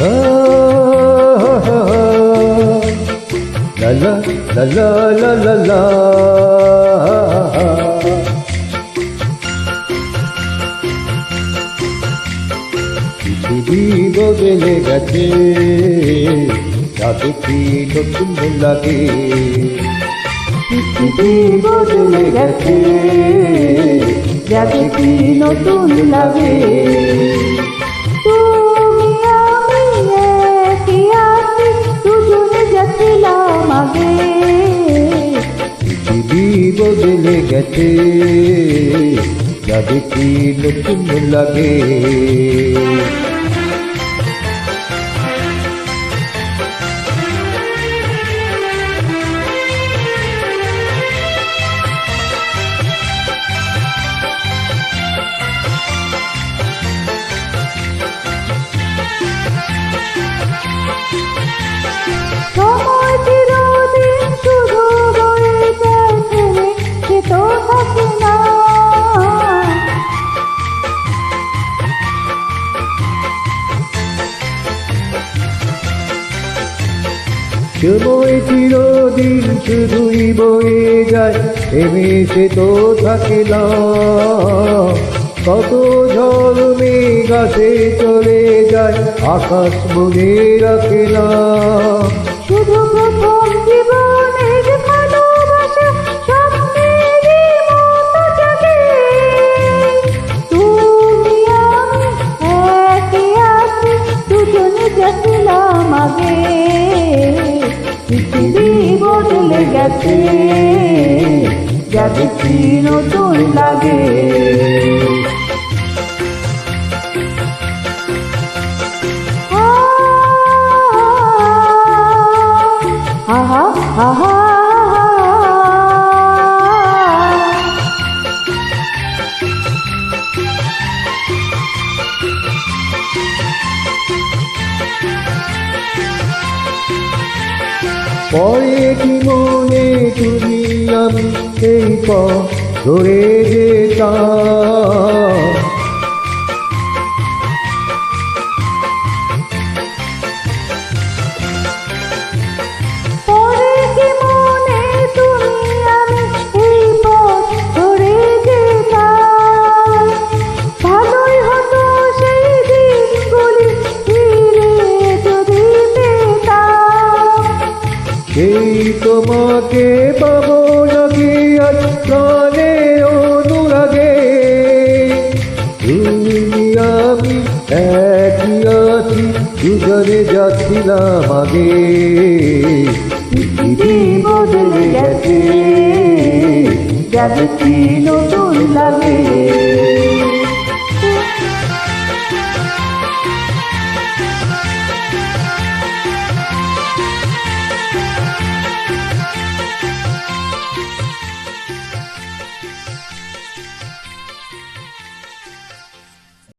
La la la la la la la পৃথিবী বদলে গেছে তাতে কি নতুন লাগে পৃথিবী বদলে গেছে যাতে কি নতুন লাগে جڏهن ڀلي সময় চিরদিন শুধুই বয়ে যায় এমে সে তো না কত ঝড় মেঘ আসে চলে যায়, আকাশ মনে রাখে শুধু পৃথিবী বদলে গেছে যাতে কি লাগে। পরে কি মনে তুমি আমি এই পথ ধরে যেতাম? সেই তোমাকে পাবো নাকি আজ প্রাণে অনুরাগে আমি একই আছি, দুজনে যাচ্ছিলাম আগে? পৃথিবী বদলে গেছে, যাবে কি নতুন লাগে?